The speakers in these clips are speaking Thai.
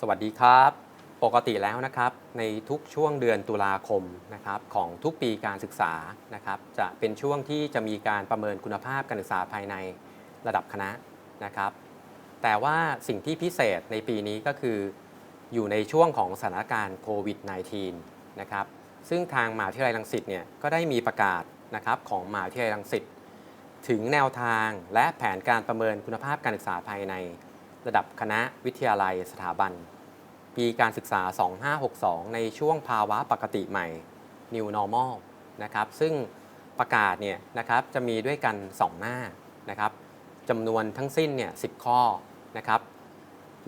สวัสดีครับ ปกติแล้วนะครับในทุกช่วงเดือนตุลาคมนะครับของทุกปีการศึกษานะครับจะเป็นช่วงที่จะมีการประเมินคุณภาพการศึกษาภายในระดับคณะนะครับ แต่ว่าสิ่งที่พิเศษในปีนี้ก็คือ อยู่ในช่วงของสถานการณ์โควิด -19 นะครับซึ่งทางมหาวิทยาลัยรังสิตเนี่ยก็ได้มีประกาศนะครับของมหาวิทยาลัยรังสิตถึงแนวทางและแผนการประเมินคุณภาพการศึกษาภายใน ระดับคณะวิทยาลัยสถาบัน ปีการศึกษา 2562 ในช่วงภาวะปกติใหม่ New Normal นะครับซึ่งประกาศเนี่ยนะครับจะมีด้วยกัน 2 หน้านะครับจำนวนทั้งสิ้นเนี่ย10 ข้อนะครับ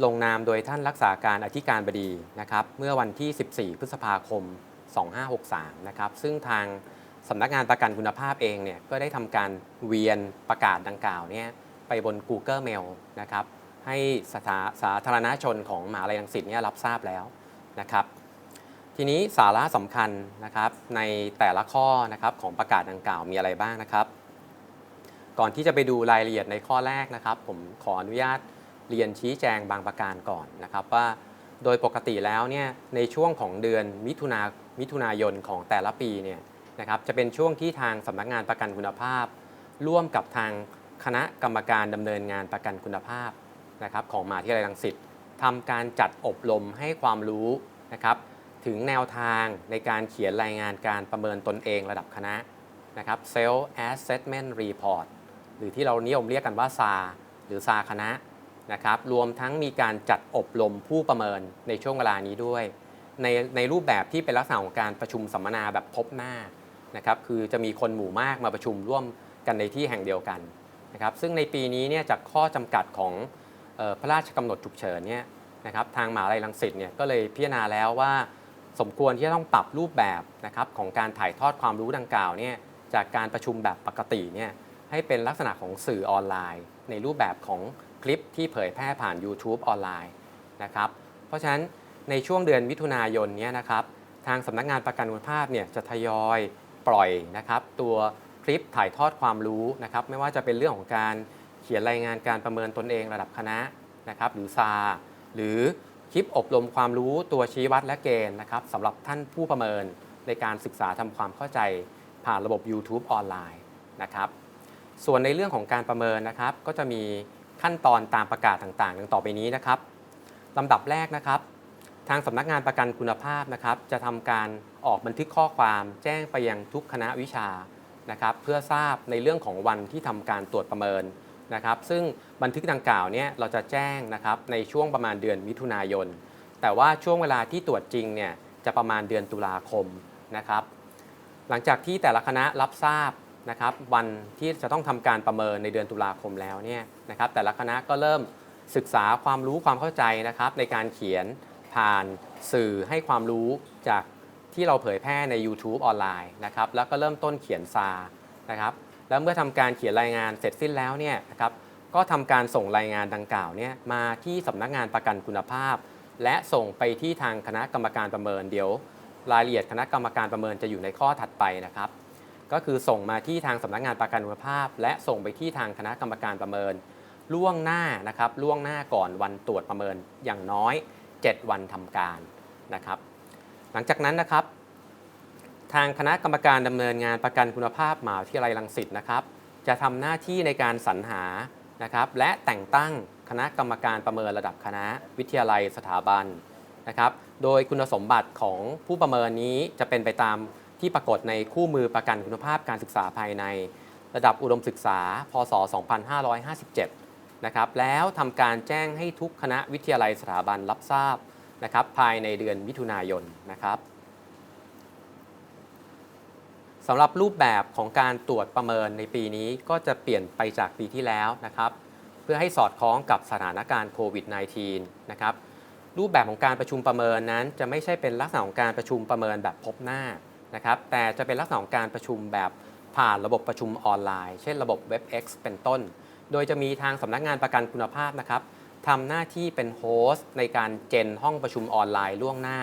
ลงนามโดยท่านรักษาการอธิการบดีนะครับเมื่อวันที่ 14 พฤษภาคม 2563 นะครับซึ่งทางสำนักงานประกันคุณภาพเองเนี่ยก็ได้ทำการเวียนประกาศดังกล่าวเนี่ยไปบน Google Mail นะครับ ให้สาธาสาธารณชนของมหาลัยรังสิตเนี่ยรับทราบแล้วนะครับ ทีนี้สาระสำคัญนะครับในแต่ละข้อนะครับของประกาศดังกล่าวมีอะไรบ้างนะครับ ก่อนที่จะไปดูรายละเอียดในข้อแรกนะครับ ผมขออนุญาตเรียนชี้แจงบางประการก่อนนะครับว่าโดยปกติแล้วเนี่ยในช่วงของเดือนมิถุนามิถุนายนของแต่ละปีเนี่ยนะครับจะเป็นช่วงที่ทางสำนักงานประกันคุณภาพ ร่วมกับทางคณะกรรมการดำเนินงานประกันคุณภาพ นะครับของมหาวิทยาลัยรังสิตทำการจัดอบรมให้ความรู้นะครับถึงแนวทางในการเขียนรายงานการประเมินตนเองระดับคณะนะครับ Self Assessment Report หรือที่เรานิยมเรียกกันว่า SAR หรือ SAR คณะนะครับรวมทั้งมีการจัดอบรมผู้ประเมินในช่วงเวลานี้ด้วย ในในรูปแบบที่เป็นลักษณะของการประชุมสัมมนาแบบพบหน้านะครับคือจะมีคนหมู่มากมาประชุมร่วมกันในที่แห่งเดียวกันนะครับซึ่งในปีนี้เนี่ยจากข้อจำกัดของ พระราชกำหนดฉุกเฉินเนี่ยนะครับทางมหาลัยรังสิตเนี่ยก็เลยพิจารณาแล้วว่า สมควรที่จะต้องปรับรูปแบบนะครับของการถ่ายทอดความรู้ดังกล่าวเนี่ยจากการประชุมแบบปกติเนี่ยให้เป็นลักษณะของสื่อออนไลน์ ในรูปแบบของคลิปที่เผยแพร่ผ่าน YouTube ออนไลน์นะครับเพราะฉะนั้นในช่วงเดือนมิถุนายนเนี้นะครับทางสำนักงานประกันคุณภาพเนี่ยจะทยอยปล่อยนะครับตัวคลิปถ่ายทอดความรู้นะครับไม่ว่าจะเป็นเรื่องของการ ขียนรายงานการประเมินตนเองระดับคณะนะครับหรือซาหรือคลิปอบรมความรู้ตัวชี้วัดและเกณฑ์นะครับสำหรับท่านผู้ประเมินในการศึกษาทำความเข้าใจผ่านระบบ YouTube ออนไลน์นะครับส่วนในเรื่องของการประเมินนะครับ ก็จะมีขั้นตอนตามประกาศต่างๆดังต่อไปนี้นะครับลำดับแรกนะครับ ทางสำนักงานประกันคุณภาพนะครับ จะทำการออกบันทึกข้อความแจ้งไปยังทุกคณะวิชานะครับ เพื่อทราบในเรื่องของวันที่ทำการตรวจประเมิน นะครับซึ่งบันทึกดังกล่าวเนี่ยเราจะแจ้งนะครับในช่วงประมาณเดือนมิถุนายน แต่ว่าช่วงเวลาที่ตรวจจริงเนี่ยจะประมาณเดือนตุลาคมนะครับ หลังจากที่แต่ละคณะรับทราบนะครับวันที่จะต้องทำการประเมินในเดือนตุลาคมแล้วเนี่ยนะครับแต่ละคณะก็เริ่มศึกษาความรู้ความเข้าใจนะครับในการเขียนผ่านสื่อให้ความรู้จากที่เราเผยแพร่ใน YouTube ออนไลน์นะครับแล้วก็เริ่มต้นเขียนซานะครับ แล้วเมื่อทำการเขียนรายงานเสร็จสิ้นแล้วเนี่ยนะครับก็ทำการส่งรายงานดังกล่าวเนี่ยมาที่สำนักงานประกันคุณภาพ และส่งไปที่ทางคณะกรรมการประเมินเดี๋ยว รายละเอียดคณะกรรมการประเมินจะอยู่ในข้อถัดไปนะครับ ก็คือส่งมาที่ทางสำนักงานประกันคุณภาพ และส่งไปที่ทางคณะกรรมการประเมิน ล่วงหน้านะครับล่วงหน้าก่อนวันตรวจประเมินอย่างน้อย 7 วันทำการนะครับ หลังจากนั้นนะครับ ทางคณะกรรมการดำเนินงานประกันคุณภาพหมหาวิทยาลัยรังสิตนะครับ จะทำหน้าที่ในการสรรหานะครับ และแต่งตั้งคณะกรรมการประเมินระดับคณะวิทยาลัยสถาบันนะครับ โดยคุณสมบัติของผู้ประเมินนี้จะเป็นไปตามที่ปรากฏในคู่มือประกันคุณภาพการศึกษาภายใน ระดับอุดมศึกษา พศ 2557 นะครับแล้วทำการแจ้งให้ทุกคณะวิทยาลัยสถาบันรับทราบนะครับภายในเดือนมิถุนายนนะครับ สำหรับรูปแบบของการตรวจประเมินในปีนี้ก็จะเปลี่ยนไปจากปีที่แล้วนะครับ เพื่อให้สอดคล้องกับสถานการณ์โควิด -19 นะครับรูปแบบของการประชุมประเมินนั้น จะไม่ใช่เป็นลักษณะของการประชุมประเมินแบบพบหน้านะครับ แต่จะเป็นลักษณะของการประชุมแบบผ่านระบบประชุมออนไลน์ เช่นระบบ WebEx เป็นต้น โดยจะมีทางสำนักงานประกันคุณภาพนะครับทำหน้าที่เป็นโฮสต์ในการเจนห้องประชุมออนไลน์ล่วงหน้า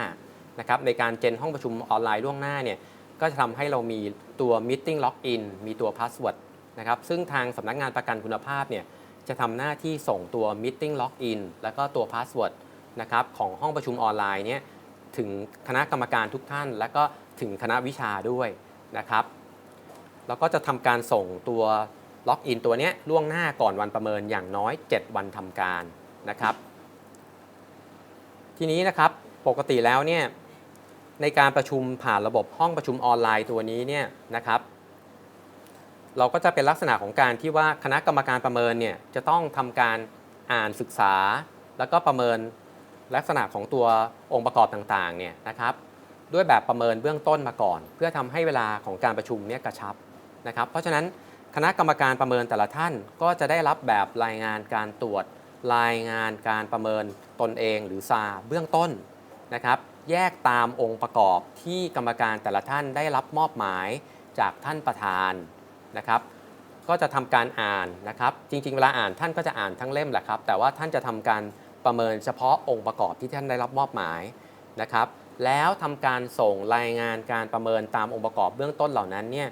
นะครับในการเจนห้องประชุมออนไลน์ล่วงหน้าเนี่ย ก็จะทำให้เรามีตัว Meeting Login มีตัว Password นะครับซึ่งทางสำนักงานประกันคุณภาพเนี่ยจะทำหน้าที่ส่งตัว Meeting Login แล้วก็ตัว Password นะครับของห้องประชุมออนไลน์เนี่ยถึงคณะกรรมการทุกท่าน และก็ถึงคณะวิชาด้วยนะครับแล้วก็จะทำการส่งตัวล็อกอินตัวนี้ล่วงหน้าก่อนวันประเมินอย่างน้อย 7 วันทำการนะครับ ทีนี้นะครับปกติแล้วเนี่ย ในการประชุมผ่านระบบห้องประชุมออนไลน์ตัวนี้เนี่ยนะครับ เราก็จะเป็นลักษณะของการที่ว่าคณะกรรมการประเมินเนี่ยจะต้องทำการอ่านศึกษา แล้วก็ประเมินลักษณะของตัวองค์ประกอบต่างๆเนี่ยนะครับ ด้วยแบบประเมินเบื้องต้นมาก่อน เพื่อทำให้เวลาของการประชุมเนี่ยกระชับนะครับ เพราะฉะนั้นคณะกรรมการประเมินแต่ละท่านก็จะได้รับแบบรายงานการตรวจ รายงานการประเมินตนเองหรือซาเบื้องต้นนะครับ แยกตามองค์ประกอบที่กรรมการแต่ละท่านได้รับมอบหมายจากท่านประธานนะครับ ก็จะทำการอ่านนะครับ จริง ๆ เวลาอ่านท่านก็จะอ่านทั้งเล่มแหละครับ แต่ว่าท่านจะทำการประเมินเฉพาะองค์ประกอบที่ท่านได้รับมอบหมายนะครับ แล้วทำการส่งรายงานการประเมินตามองค์ประกอบเบื้องต้นเหล่านั้นเนี่ย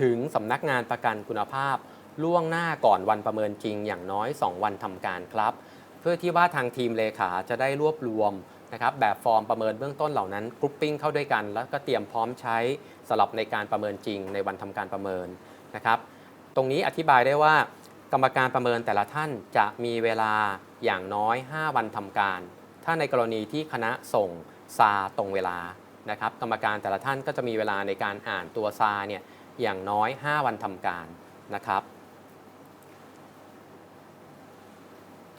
ถึงสำนักงานประกันคุณภาพล่วงหน้าก่อนวันประเมินจริงอย่างน้อย 2 วันทำการครับ เพื่อที่ว่าทางทีมเลขาจะได้รวบรวม นะครับแบบฟอร์มประเมินเบื้องต้นเหล่านั้นกรุ๊ปปิ้งเข้าด้วยกัน แล้วก็เตรียมพร้อมใช้สำหรับในการประเมินจริงในวันทำการประเมินนะครับตรงนี้อธิบายได้ว่ากรรมการประเมินแต่ละท่านจะมีเวลาอย่างน้อย 5 วันทำการ ถ้าในกรณีที่คณะส่งซาตรงเวลานะครับกรรมการแต่ละท่านก็จะมีเวลาในการอ่านตัวซาเนี่ยอย่างน้อย 5 วันทำการนะครับ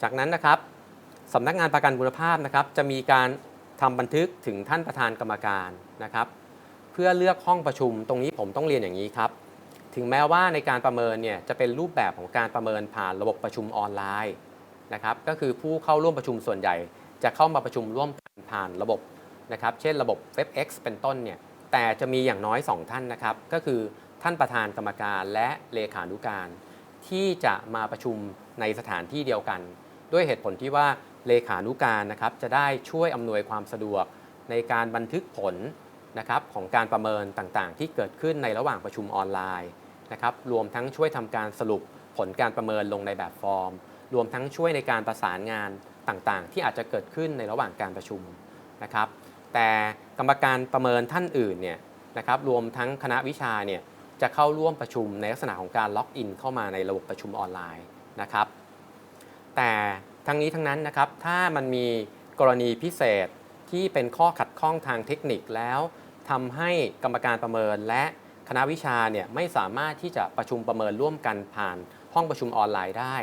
จากนั้นนะครับ สำนักงานประกันคุณภาพนะครับจะมีการทำบันทึกถึงท่านประธานกรรมการนะครับ เพื่อเลือกห้องประชุมตรงนี้ผมต้องเรียนอย่างนี้ครับ ถึงแม้ว่าในการประเมินเนี่ยจะเป็นรูปแบบของการประเมินผ่านระบบประชุมออนไลน์นะครับ ก็คือผู้เข้าร่วมประชุมส่วนใหญ่ จะเข้ามาประชุมร่วมกันผ่านระบบนะครับ เช่นระบบ WebEx เป็นต้นเนี่ยแต่จะมีอย่างน้อย 2 ท่านนะครับ ก็คือท่านประธานกรรมการและเลขานุการ ที่จะมาประชุมในสถานที่เดียวกัน ด้วยเหตุผลที่ว่า เลขานุการนะครับจะได้ช่วยอำนวยความสะดวกในการบันทึกผลนะครับของการประเมินต่างๆ ที่เกิดขึ้นในระหว่างประชุมออนไลน์นะครับรวมทั้งช่วยทำการสรุปผลการประเมินลงในแบบฟอร์ม รวมทั้งช่วยในการประสานงานต่างๆ ที่อาจจะเกิดขึ้นในระหว่างการประชุมนะครับ แต่กรรมการประเมินท่านอื่นเนี่ยนะครับรวมทั้งคณะวิชาเนี่ยจะเข้าร่วมประชุมในลักษณะของการล็อกอินเข้ามาในระบบประชุมออนไลน์นะครับ แต่ ทั้งนี้ทั้งนั้นนะครับถ้ามันมีกรณีพิเศษที่เป็นข้อขัดข้องทางเทคนิคแล้วทำให้กรรมการประเมินและคณะวิชาเนี่ยไม่สามารถที่จะประชุมประเมินร่วมกันผ่านห้องประชุมออนไลน์ได้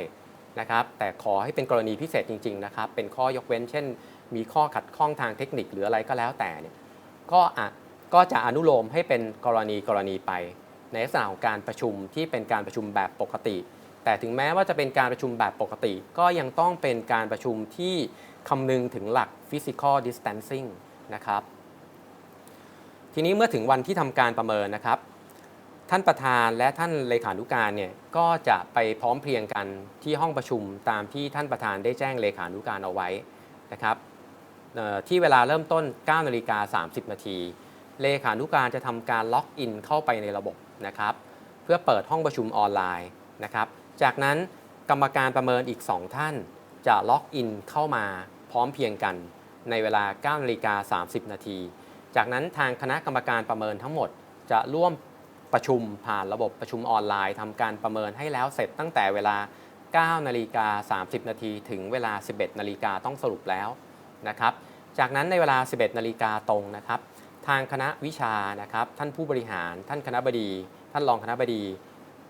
นะครับ แต่ขอให้เป็นกรณีพิเศษจริง ๆ นะครับ เป็นข้อยกเว้น เช่น มีข้อขัดข้องทางเทคนิคหรืออะไรก็แล้วแต่เนี่ยก็อะก็จะอนุโลมให้เป็นกรณีกรณีไป ในลักษณะของการประชุมที่เป็นการประชุมแบบปกติ แต่ถึงแม้ว่าจะเป็นการประชุมแบบปกติ ก็ยังต้องเป็นการประชุมที่คำนึงถึงหลัก physical distancing นะครับ ทีนี้เมื่อถึงวันที่ทำการประเมินนะครับ ท่านประธานและท่านเลขานุการเนี่ยก็จะไปพร้อมเพรียงกันที่ห้องประชุมตามที่ท่านประธานได้แจ้งเลขานุการเอาไว้นะครับที่เวลาเริ่มต้น 9นาฬิกา30 นาที เลขานุการจะทำการล็อกอินเข้าไปในระบบนะครับ เพื่อเปิดห้องประชุมออนไลน์นะครับ จากนั้นกรรมการประเมินอีก 2 ท่าน จะล็อกอินเข้ามาพร้อมเพียงกัน ในเวลา9นาฬิกา30 นาที จากนั้นทางคณะกรรมการประเมินทั้งหมด จะร่วมประชุมผ่านระบบประชุมออนไลน์ทำการประเมินให้แล้วเสร็จตั้งแต่เวลา 9 นาฬิกา 30 นาทีถึงเวลา 11 นาฬิกาต้องสรุปแล้วนะครับ จากนั้นในเวลา 11 นาฬิกาตรงนะครับ ทางคณะวิชานะครับ ท่านผู้บริหาร ท่านคณะบดี ท่านรองคณะบดี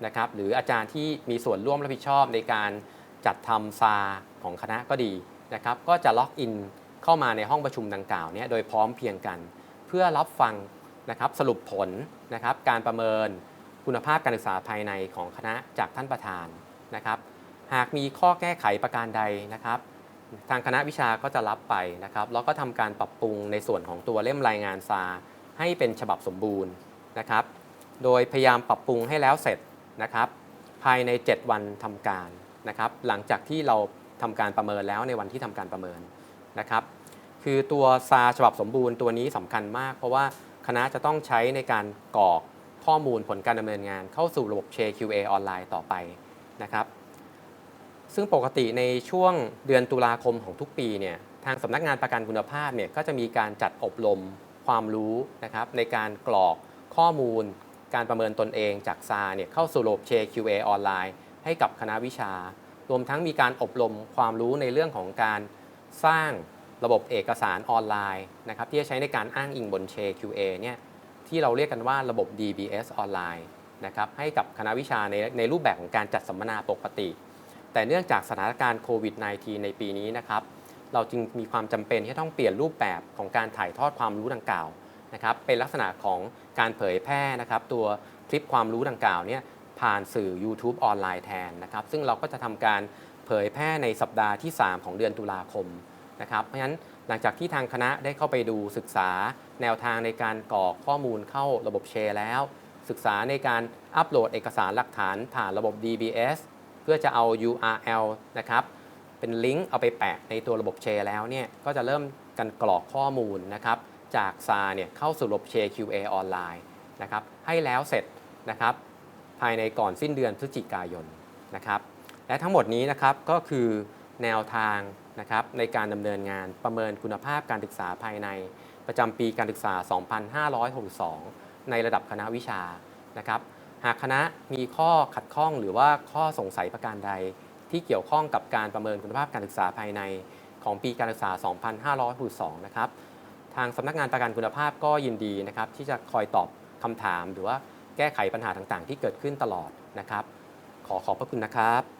นะครับหรืออาจารย์ที่มีส่วนร่วมรับผิดชอบในการจัดทำซาของคณะก็ดีนะครับก็จะล็อกอินเข้ามาในห้องประชุมดังกล่าวเนี้โดยพร้อมเพียงกัน เพื่อรับฟังนะครับสรุปผลนะครับการประเมินคุณภาพการศึกษาภายในของคณะจากท่านประธานนะครับหากมีข้อแก้ไขประการใดนะครับทางคณะวิชาก็จะรับไปนะครับแล้วก็ทำการปรับปรุงในส่วนของตัวเล่มรายงานซาให้เป็นฉบับสมบูรณ์นะครับ โดยพยายามปรับปรุงให้แล้วเสร็จ นะครับภายใน 7 วันทำการนะครับหลังจากที่เราทำการประเมินแล้วในวันที่ทำการประเมินนะครับคือตัวซาฉบับสมบูรณ์ตัวนี้สำคัญมาก เพราะว่าคณะจะต้องใช้ในการกรอกข้อมูลผลการดำเนินงานเข้าสู่ระบบ JQA ออนไลน์ต่อไปนะครับซึ่งปกติในช่วงเดือนตุลาคมของทุกปีเนี่ยทางสำนักงานประกันคุณภาพเนี่ยก็จะมีการจัดอบรมความรู้นะครับในการกรอกข้อมูล การประเมินตนเองจากซาเนี่ยเข้าสู่ระบบ JQA ออนไลน์ ให้กับคณะวิชา รวมทั้งมีการอบรมความรู้ในเรื่องของการสร้างระบบเอกสารออนไลน์นะครับที่จะใช้ในการอ้างอิงบน JQA เนี่ยที่เราเรียกกันว่าระบบ DBS ออนไลน์นะครับให้กับคณะวิชาในในรูปแบบของการจัดสัมมนาปกติ แต่เนื่องจากสถานการณ์โควิด -19 ในปีนี้นะครับเราจึงมีความจำเป็นที่ต้องเปลี่ยนรูปแบบของการถ่ายทอดความรู้ดังกล่าว นะครับเป็นลักษณะของการเผยแพร่นะครับตัวคลิปความรู้ดังกล่าวเนี่ยผ่านสื่อ YouTube ออนไลน์แทนนะครับซึ่งเราก็จะทำการเผยแพร่ในสัปดาห์ที่ 3 ของเดือนตุลาคมนะครับเพราะฉะนั้นหลังจากที่ทางคณะได้เข้าไปดูศึกษาแนวทางในการกรอกข้อมูลเข้าระบบแชร์แล้ว ศึกษาในการอัปโหลดเอกสารหลักฐานผ่านระบบ DBS เพื่อจะเอา URL นะครับเป็นลิงก์เอาไปแปะในตัวระบบแชร์แล้วเนี่ยก็จะเริ่มกันกรอกข้อมูลนะครับ จากซาเนี่ยเข้าสู่ระบบแชร์ QA ออนไลน์นะครับให้แล้วเสร็จนะครับภายในก่อนสิ้นเดือนพฤศจิกายนนะครับและทั้งหมดนี้นะครับก็คือแนวทางนะครับในการดำเนินงานประเมินคุณภาพการศึกษาภายในประจำปีการศึกษา 2562 ในระดับคณะวิชานะครับหากคณะมีข้อขัดข้องหรือว่าข้อสงสัยประการใด ที่เกี่ยวข้องกับการประเมินคุณภาพการศึกษาภายในของปีการศึกษา 2562 นะครับ ทางสำนักงานประกันคุณภาพก็ยินดีนะครับที่จะคอยตอบคำถาม หรือว่าแก้ไขปัญหาต่างๆ ที่เกิดขึ้นตลอดนะครับ ขอขอบพระคุณนะครับ